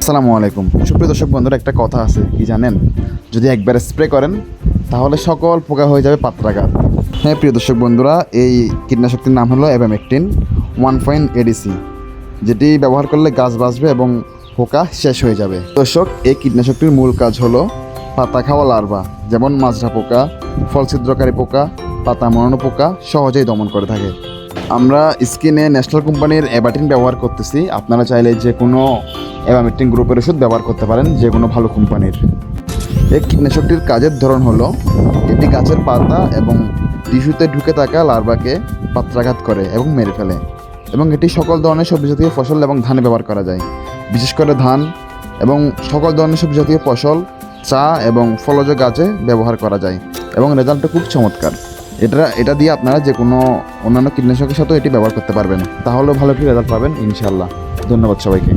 আসসালামু আলাইকুম। সুপ্রিয় দর্শক বন্ধুরা, একটা কথা আছে, কি জানেন? যদি একবার স্প্রে করেন, তাহলে সকল পোকা হয়ে যাবে পাত্রাঘাত। হ্যাঁ প্রিয় দর্শক বন্ধুরা, এই কীটনাশকটির নাম হলো অ্যাবামেকটিন ওয়ান পয়েন্ট এডিসি যেটি ব্যবহার করলে গাছ বাঁচবে এবং পোকা শেষ হয়ে যাবে। দর্শক, এই কীটনাশকটির মূল কাজ হলো পাতা খাওয়া লার্ভা যেমন মাজরা পোকা ফল ছিদ্রকারী পোকা, পাতা মরানো পোকা সহজেই দমন করে থাকে। আমরা স্কিনে ন্যাশনাল কোম্পানির অ্যাবাটিন ব্যবহার করতেছি। আপনারা চাইলে যে কোনো অ্যাবামেটিন গ্রুপের ওষুধ ব্যবহার করতে পারেন, যে কোনো ভালো কোম্পানির। এই কীটনাশকটির কাজের ধরন হলো, এটি গাছের পাতা এবং টিস্যুতে ঢুকে থাকা লার্ভাকে পাত্রাঘাত করে এবং মেরে ফেলে। এবং এটি সকল ধরনের সবজি জাতীয় ফসল এবং ধানে ব্যবহার করা যায়। বিশেষ করে ধান এবং সকল ধরনের সবজি জাতীয় ফসল, চা এবং ফলজ গাছে ব্যবহার করা যায়। এবং রেজাল্টটা খুব চমৎকার। এটা এটা দিয়ে আপনারা যে কোনো অন্যান্য কীটনাশকের সাথেও এটি ব্যবহার করতে পারবেন। তাহলেও ভালো একটি রেজাল্ট পাবেন ইনশাল্লাহ ধন্যবাদ সবাইকে।